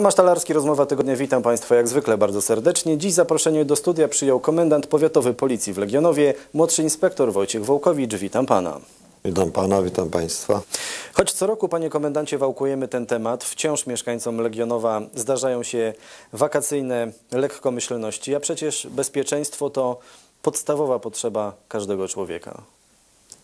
Tomasz Talarski, rozmowa tygodnia. Witam Państwa jak zwykle bardzo serdecznie. Dziś zaproszenie do studia przyjął komendant powiatowy policji w Legionowie, młodszy inspektor Wojciech Wołkowicz. Witam Pana. Witam Pana, witam Państwa. Choć co roku, Panie Komendancie, wałkujemy ten temat, wciąż mieszkańcom Legionowa zdarzają się wakacyjne lekkomyślności, a przecież bezpieczeństwo to podstawowa potrzeba każdego człowieka.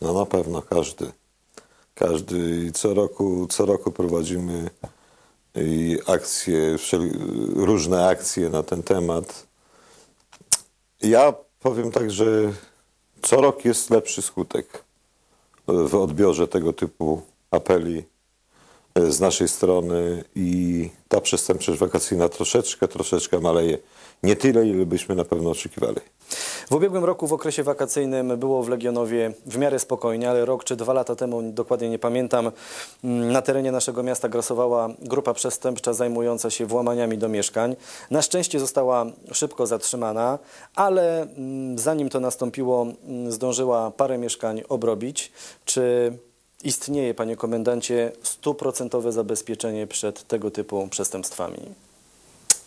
No na pewno każdy. Każdy co roku, co roku prowadzimy i akcje, różne akcje na ten temat. Ja powiem tak, że co rok jest lepszy skutek w odbiorze tego typu apeli e, z naszej strony i ta przestępczość wakacyjna troszeczkę, troszeczkę maleje. Nie tyle, ile byśmy na pewno oczekiwali. W ubiegłym roku w okresie wakacyjnym było w Legionowie w miarę spokojnie, ale rok czy dwa lata temu, dokładnie nie pamiętam, mm, na terenie naszego miasta grasowała grupa przestępcza zajmująca się włamaniami do mieszkań. Na szczęście została szybko zatrzymana, ale mm, zanim to nastąpiło, mm, zdążyła parę mieszkań obrobić. Czy istnieje, panie komendancie, stuprocentowe zabezpieczenie przed tego typu przestępstwami?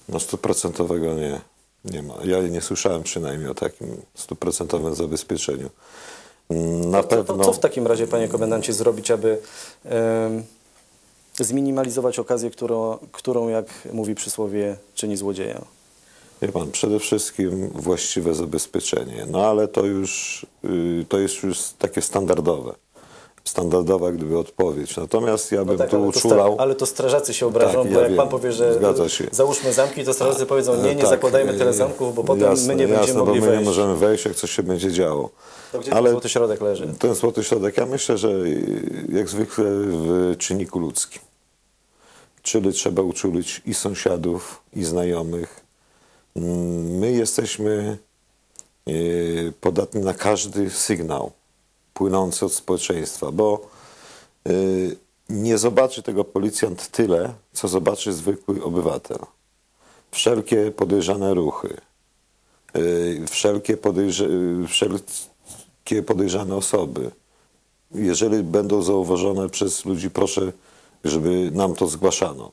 No stuprocentowego nie, nie ma. Ja nie słyszałem przynajmniej o takim stuprocentowym zabezpieczeniu. Mm, Na To, pewno to co w takim razie, panie komendancie, zrobić, aby em, zminimalizować okazję, którą, którą, jak mówi przysłowie, czyni złodzieja? wie pan, przede wszystkim właściwe zabezpieczenie. No ale to już y, to jest już takie standardowe. Standardowa gdyby odpowiedź. Natomiast ja bym tu No tak, ale, to uczulał. stra- ale to strażacy się obrażą, Tak, bo ja jak wiem. pan powie, że załóżmy zamki, to strażacy powiedzą, nie, nie Tak, zakładajmy tyle y, zamków, bo potem jasne, my nie jasne, będziemy bo mogli my wejść. nie możemy wejść, jak coś się będzie działo. To gdzie ten Ale złoty środek leży? ten złoty środek, ja myślę, że y, jak zwykle w czynniku ludzkim. Czyli trzeba uczulić i sąsiadów, i znajomych. Mm, My jesteśmy y, podatni na każdy sygnał płynący od społeczeństwa, bo y, nie zobaczy tego policjant tyle, co zobaczy zwykły obywatel. Wszelkie podejrzane ruchy, y, wszelkie, podejrze, y, wszelkie podejrzane osoby, jeżeli będą zauważone przez ludzi, proszę, żeby nam to zgłaszano.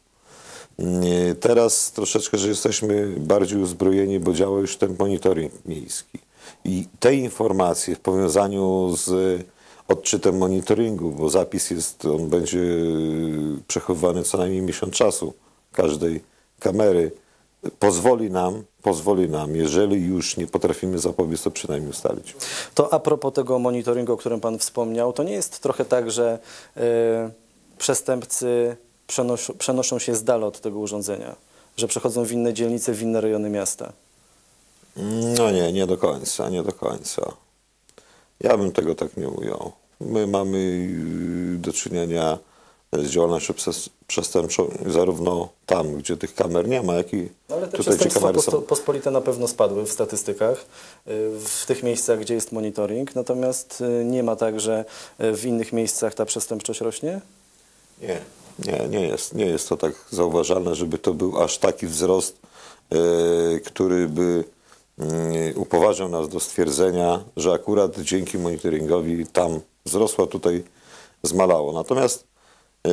Teraz troszeczkę, że jesteśmy bardziej uzbrojeni, bo działa już ten monitoring miejski. I te informacje w powiązaniu z odczytem monitoringu, bo zapis jest, on będzie przechowywany co najmniej miesiąc czasu każdej kamery, pozwoli nam, pozwoli nam, jeżeli już nie potrafimy zapobiec, to przynajmniej ustalić. To a propos tego monitoringu, o którym Pan wspomniał, to nie jest trochę tak, że y, przestępcy przenoszą, przenoszą się z dala od tego urządzenia, że przechodzą w inne dzielnice, w inne rejony miasta. No nie, nie do końca, nie do końca. Ja bym tego tak nie ujął. My mamy y, do czynienia z działalnością przes- przestępczą zarówno tam, gdzie tych kamer nie ma, jak i No ale te tutaj, gdzie kamery są. pospolite na pewno spadły w statystykach, y, w tych miejscach, gdzie jest monitoring, natomiast y, nie ma tak, że w innych miejscach ta przestępczość rośnie? Nie, nie, nie jest, nie jest to tak zauważalne, żeby to był aż taki wzrost, który by upoważniał nas do stwierdzenia, że akurat dzięki monitoringowi tam wzrosła, tutaj zmalało. Natomiast e,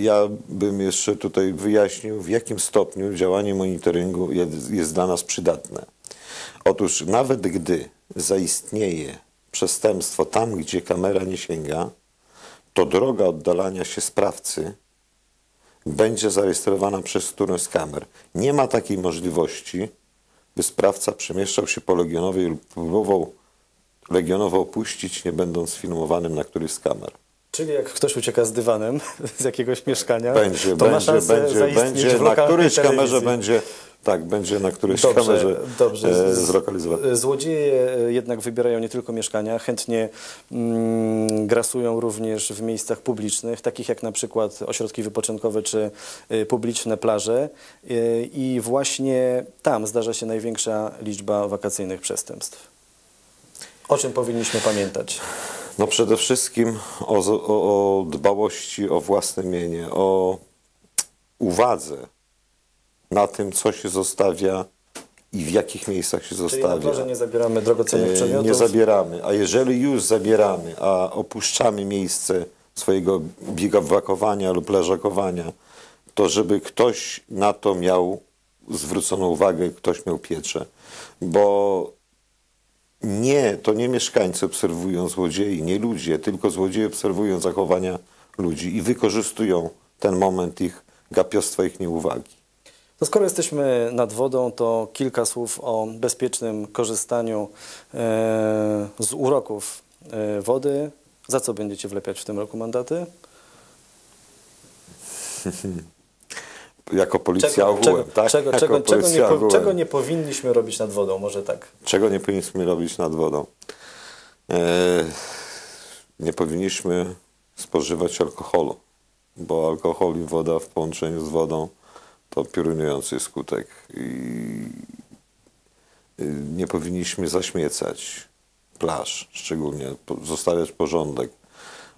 ja bym jeszcze tutaj wyjaśnił, w jakim stopniu działanie monitoringu jest dla nas przydatne. Otóż nawet gdy zaistnieje przestępstwo tam, gdzie kamera nie sięga, to droga oddalania się sprawcy będzie zarejestrowana przez którąś z kamer. Nie ma takiej możliwości, by sprawca przemieszczał się po Legionowie lub próbował Legionowo opuścić, nie będąc filmowanym na którymś z kamer. Czyli jak ktoś ucieka z dywanem z jakiegoś mieszkania, Będzie, to ma będzie, szansę będzie, będzie na którejś kamerze będzie, tak, będzie na którejś Dobrze, kamerze dobrze. e, zlokalizowany. Złodzieje e, jednak wybierają nie tylko mieszkania, chętnie mm, grasują również w miejscach publicznych, takich jak na przykład ośrodki wypoczynkowe czy y, publiczne plaże i właśnie tam zdarza się największa liczba wakacyjnych przestępstw. O czym powinniśmy pamiętać? No przede wszystkim o, o, o dbałości o własne mienie, o uwadze na tym, co się zostawia i w jakich miejscach się Czyli na zostawia. plaży nie zabieramy drogocennych E, przedmiotów. Nie zabieramy, a jeżeli już zabieramy, a opuszczamy miejsce swojego biegowakowania lub leżakowania, to żeby ktoś na to miał zwróconą uwagę, ktoś miał pieczę. Bo nie, to nie mieszkańcy obserwują złodziei, nie ludzie, tylko złodzieje obserwują zachowania ludzi i wykorzystują ten moment ich gapiostwa, ich nieuwagi. To skoro jesteśmy nad wodą, to kilka słów o bezpiecznym korzystaniu e, z uroków e, wody. Za co będziecie wlepiać w tym roku mandaty? Jako policja ogółem, czego, tak? czego, jako czego, czego, nie, policja ogółem. czego nie powinniśmy robić nad wodą? Może tak. Czego nie powinniśmy robić nad wodą? E, nie powinniśmy spożywać alkoholu, bo alkohol i woda w połączeniu z wodą to piorunujący skutek. I y, nie powinniśmy zaśmiecać plaż, szczególnie zostawiać porządek.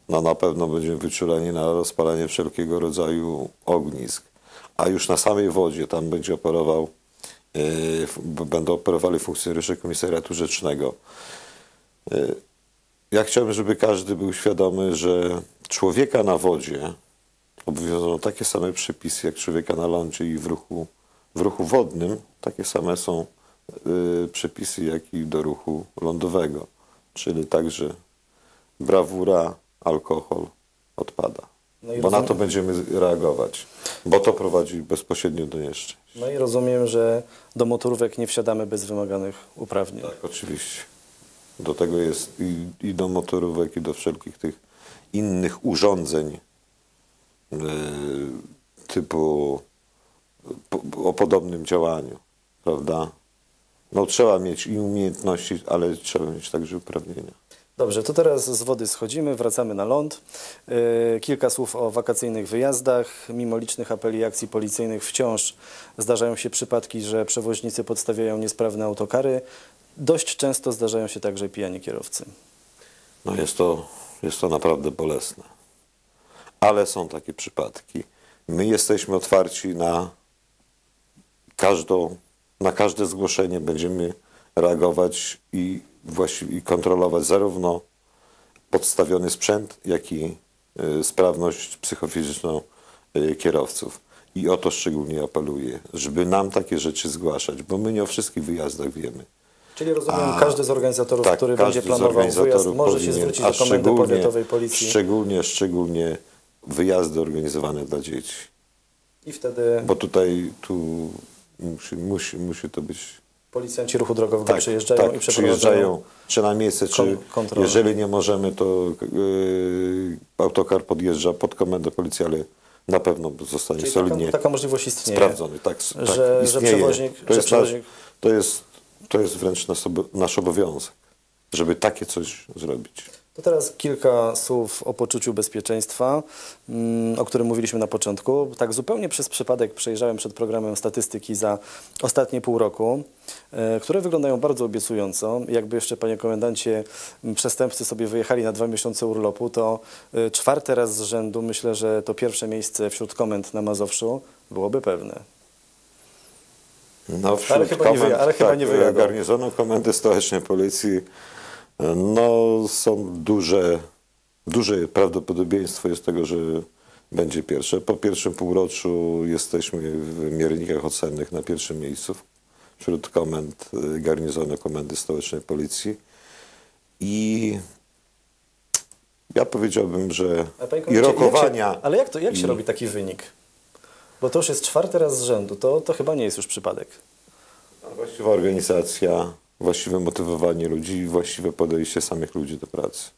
No na pewno będziemy wyczuleni na rozpalanie wszelkiego rodzaju ognisk. A już na samej wodzie tam będzie operował, b- będą operowali funkcjonariusze komisariatu rzecznego. E, Ja chciałbym, żeby każdy był świadomy, że człowieka na wodzie obowiązują takie same przepisy jak człowieka na lądzie i w ruchu, w ruchu wodnym. Takie same są y, przepisy jak i do ruchu lądowego. Czyli także brawura, alkohol odpada. No bo na to rozumiem- będziemy reagować, bo to prowadzi bezpośrednio do nieszczęść. No i rozumiem, że do motorówek nie wsiadamy bez wymaganych uprawnień. Tak, oczywiście. Do tego jest i, i do motorówek, i do wszelkich tych innych urządzeń typu po, o podobnym działaniu, prawda? No trzeba mieć i umiejętności, ale trzeba mieć także uprawnienia. Dobrze, to teraz z wody schodzimy, wracamy na ląd. Yy, Kilka słów o wakacyjnych wyjazdach. Mimo licznych apeli akcji policyjnych wciąż zdarzają się przypadki, że przewoźnicy podstawiają niesprawne autokary. Dość często zdarzają się także pijani kierowcy. No jest to, jest to naprawdę bolesne. Ale są takie przypadki. My jesteśmy otwarci na każdą, na każde zgłoszenie. Będziemy reagować i właściwie i kontrolować zarówno podstawiony sprzęt, jak i y, sprawność psychofizyczną y, kierowców. I o to szczególnie apeluję, żeby nam takie rzeczy zgłaszać, bo my nie o wszystkich wyjazdach wiemy. Czyli rozumiem, A, każdy z organizatorów, Tak, który będzie planował wyjazd, może się powinien, zwrócić a do Komendy Powiatowej Policji Szczególnie, szczególnie wyjazdy organizowane dla dzieci. i wtedy Bo tutaj tu musi, musi, musi to być. policjanci ruchu drogowego Tak, przyjeżdżają tak, i przyjeżdżają czy na miejsce, czy kon- kontrolę. jeżeli nie możemy, to yy, autokar podjeżdża pod komendę policji, ale na pewno zostanie Czyli solidnie taka, taka możliwość istnieje. sprawdzony. Tak, że- tak, że istnieje. przewoźnik- to, jest nasz, przewoźnik- to, jest, to jest wręcz nasz, nasz obowiązek, żeby takie coś zrobić. To teraz kilka słów o poczuciu bezpieczeństwa, mm, o którym mówiliśmy na początku. Tak zupełnie przez przypadek przejrzałem przed programem statystyki za ostatnie pół roku, e, które wyglądają bardzo obiecująco. Jakby jeszcze, panie komendancie, przestępcy sobie wyjechali na dwa miesiące urlopu, to e, czwarte raz z rzędu myślę, że to pierwsze miejsce wśród komend na Mazowszu byłoby pewne. No, wśród Ale chyba nie wyja- ale chyba tak, nie wyjadą. garnizonu Komendy Stołecznej Policji no, są duże, duże prawdopodobieństwo jest tego, że będzie pierwsze. Po pierwszym półroczu jesteśmy w miernikach ocennych na pierwszym miejscu wśród komend y, garnizonu Komendy Stołecznej Policji i ja powiedziałbym, że i rokowania... Jak się, ale jak, to, jak się i- robi taki wynik? Bo to już jest czwarty raz z rzędu, to, to chyba nie jest już przypadek. Właściwa organizacja, właściwe motywowanie ludzi i właściwe podejście samych ludzi do pracy.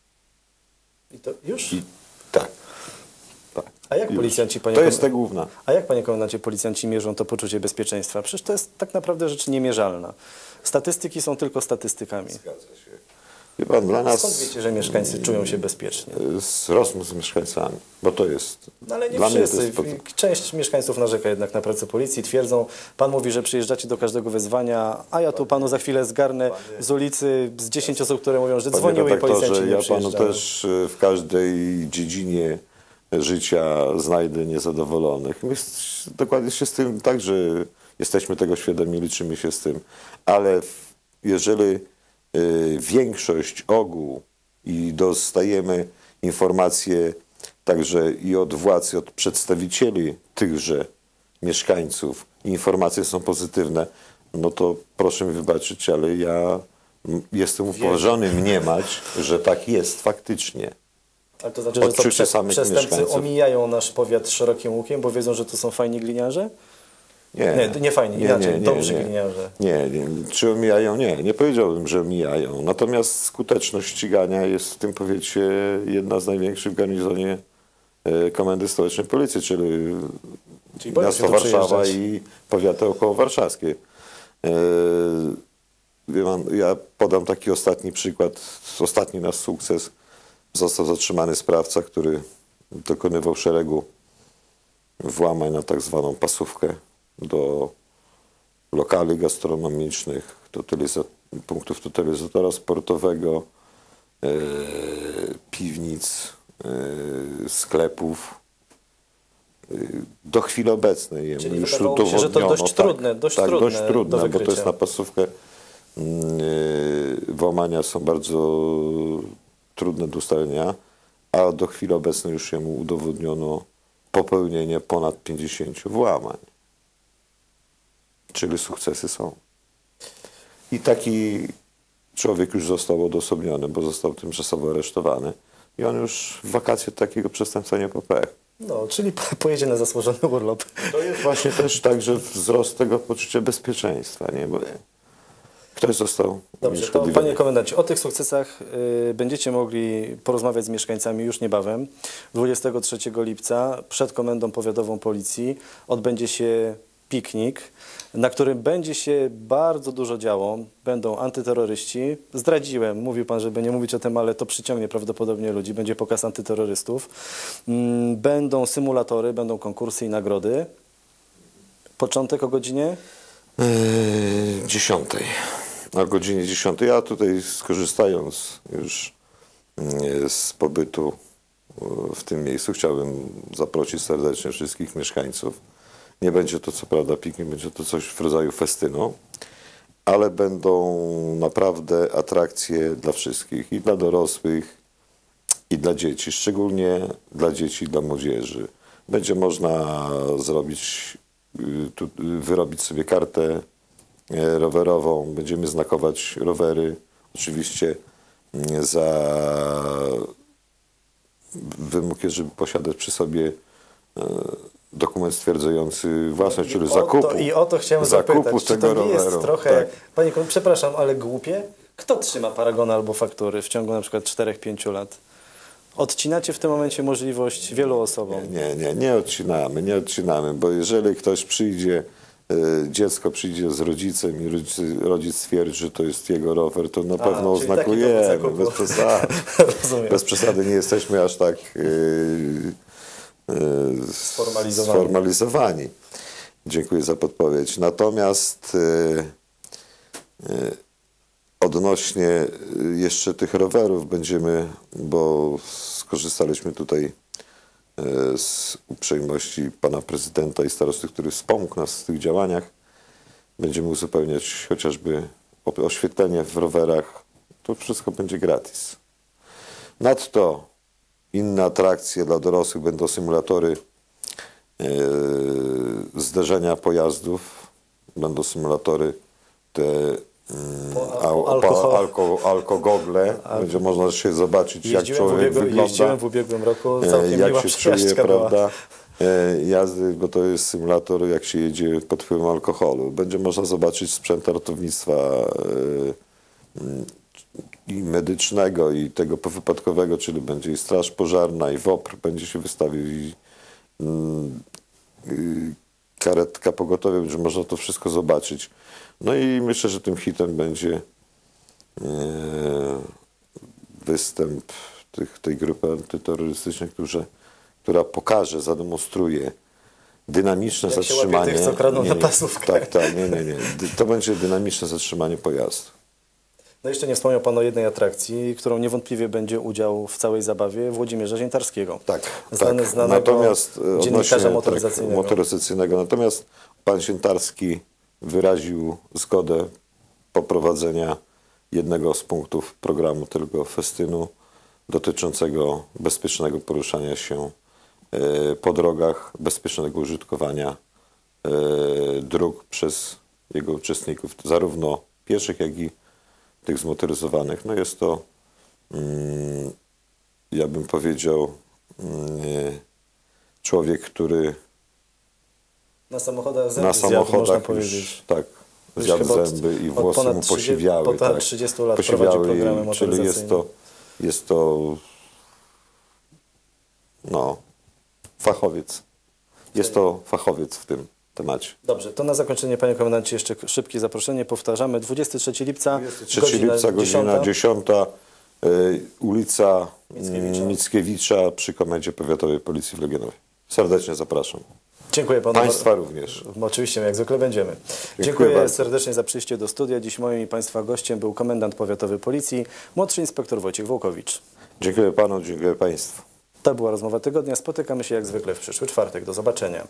I to już? I tak. tak. A jak Już. policjanci, panie To jest ta główna. A jak, panie komendancie, policjanci mierzą to poczucie bezpieczeństwa? Przecież to jest tak naprawdę rzecz niemierzalna. Statystyki są tylko statystykami. Zgadza się. Wie pan, dla nas Skąd wiecie, że mieszkańcy czują się bezpiecznie? z rozmów z mieszkańcami, bo to jest... No ale nie dla mnie to wszyscy. jest. Część mieszkańców narzeka jednak na pracę policji. Twierdzą, pan mówi, że przyjeżdżacie do każdego wezwania, a ja tu panu za chwilę zgarnę z ulicy z 10 osób, które mówią, że dzwoniły i policjanci nie ja panu też e, w każdej dziedzinie życia znajdę niezadowolonych. My dokładnie się z tym także jesteśmy tego świadomi, liczymy się z tym, ale jeżeli większość ogół i dostajemy informacje także i od władz, i od przedstawicieli tychże mieszkańców informacje są pozytywne, no to proszę mi wybaczyć, ale ja jestem upoważniony mniemać, że tak jest faktycznie. Ale to znaczy, że co, Odczucie prze, przestępcy omijają nasz powiat szerokim łukiem, bo wiedzą, że to są fajni gliniarze? Nie, Nie, nie fajnie, inaczej, dobrzy gliniarze. Nie, nie, czy omijają? Nie, nie powiedziałbym, że omijają. Natomiast skuteczność ścigania jest w tym powiecie jedna z największych w garnizonie e, Komendy Stołecznej Policji, czyli, Czyli miasto Warszawa i powiaty około warszawskie. E, ja podam taki ostatni przykład, ostatni nasz sukces. Został zatrzymany sprawca, który dokonywał szeregu włamań na tak zwaną pasówkę do lokali gastronomicznych, totyliza- punktów totylizatora sportowego, e, piwnic, e, sklepów. E, Do chwili obecnej jemu Czyli już mi się, że to udowodniono, dość tak, trudne, dość tak, trudne dość do trudne, bo to jest na pasówkę. mm, Włamania są bardzo trudne do ustalenia, a do chwili obecnej już jemu udowodniono popełnienie ponad 50 włamań. Czyli sukcesy są. I taki człowiek już został odosobniony, bo został tymczasowo aresztowany. I on już w wakacje takiego przestępstwa nie popełni. No, czyli po- pojedzie na zasłużony urlop. To jest właśnie też także wzrost tego poczucia bezpieczeństwa, nie? Bo ktoś został Dobrze, to panie komendancie, o tych sukcesach y, będziecie mogli porozmawiać z mieszkańcami już niebawem. 23 lipca przed Komendą Powiatową Policji odbędzie się piknik, na którym będzie się bardzo dużo działo. Będą antyterroryści. Zdradziłem, mówił pan, żeby nie mówić o tym, ale to przyciągnie prawdopodobnie ludzi. Będzie pokaz antyterrorystów. Mm, Będą symulatory, będą konkursy i nagrody. Początek o godzinie? Yy, 10. O godzinie 10. Ja tutaj skorzystając już yy, z pobytu yy, w tym miejscu chciałbym zaprosić serdecznie wszystkich mieszkańców. Nie będzie to co prawda piknik, będzie to coś w rodzaju festynu, ale będą naprawdę atrakcje dla wszystkich i dla dorosłych, i dla dzieci, szczególnie dla dzieci dla młodzieży. Będzie można zrobić, y, y, wyrobić sobie kartę e, rowerową, będziemy znakować rowery, oczywiście mm, za wymóg żeby posiadać przy sobie e, dokument stwierdzający własność, czyli zakupu. To, I o to chciałem zakupu zapytać, czy tego to nie jest roweru. trochę, Tak. panie przepraszam, ale głupie? Kto trzyma paragony albo faktury w ciągu na przykład 4-5 lat? Odcinacie w tym momencie możliwość wielu osobom. Nie, nie, nie odcinamy, nie odcinamy, bo jeżeli ktoś przyjdzie, e, dziecko przyjdzie z rodzicem i rodzic, rodzic stwierdzi, że to jest jego rower, to na pewno czyli taki oznakujemy, bez przesady. Bez przesady nie jesteśmy aż tak e, Sformalizowani. sformalizowani. Dziękuję za podpowiedź. Natomiast e, e, odnośnie e, jeszcze tych rowerów będziemy, bo skorzystaliśmy tutaj z uprzejmości pana prezydenta i starosty, który wspomógł nas w tych działaniach. Będziemy uzupełniać chociażby oświetlenie w rowerach. To wszystko będzie gratis. Nadto inne atrakcje dla dorosłych będą symulatory e, zderzenia pojazdów, będą symulatory te mm, po- alkohol. alko, alkogogle. Będzie można się zobaczyć, jak Jeździłem, człowiek ubiegłym, wygląda. jeździłem w ubiegłym roku, E, całkiem jak się czuje, prawda, e, jazdy, bo to jest symulator, jak się jedzie pod wpływem alkoholu. Będzie można zobaczyć sprzęt ratownictwa mm, i medycznego, i tego powypadkowego, czyli będzie i straż pożarna, i WOPR będzie się wystawił, i mm, y, karetka pogotowia, będzie można to wszystko zobaczyć. No i myślę, że tym hitem będzie e, występ tych, tej grupy antyterrorystycznej, którzy, która pokaże, zademonstruje dynamiczne Jak się zatrzymanie. tych, co kradną nie, na nie, pasówkę. Tak, tak, nie, nie, nie. To będzie dynamiczne zatrzymanie pojazdu. No jeszcze nie wspomniał Pan o jednej atrakcji, którą niewątpliwie będzie udział w całej zabawie Włodzimierza Ziętarskiego. Tak, Znany, tak. znanego Natomiast e, dziennikarza odnośnie, motoryzacyjnego. Tak, motoryzacyjnego. Natomiast pan Siętarski wyraził zgodę poprowadzenia jednego z punktów programu tego festynu dotyczącego bezpiecznego poruszania się e, po drogach, bezpiecznego użytkowania e, dróg przez jego uczestników, zarówno pieszych, jak i tych zmotoryzowanych. No jest to, mm, ja bym powiedział, mm, człowiek, który Na samochodach zęby na zjadł, samochodach powiedzieć. już, tak, zjadł od- zęby i włosy mu 30 posiwiały. od ponad tak, 30 lat posiwiały programy Czyli jest to, jest to no, fachowiec. Jest to fachowiec w tym temacie. Dobrze, to na zakończenie, panie komendancie, jeszcze szybkie zaproszenie. Powtarzamy, 23 lipca, 3 lipca, godzina 10, y, ulica Mickiewicza. Mickiewicza. Mickiewicza przy Komendzie Powiatowej Policji w Legionowie. Serdecznie zapraszam. Dziękuję panu. Państwa również. Oczywiście, jak zwykle będziemy. Dziękuję, bardzo. serdecznie za przyjście do studia. Dziś moim i Państwa gościem był komendant powiatowy Policji, młodszy inspektor Wojciech Wołkowicz. Dziękuję panu, dziękuję państwu. To była rozmowa tygodnia. Spotykamy się jak zwykle w przyszły czwartek. Do zobaczenia.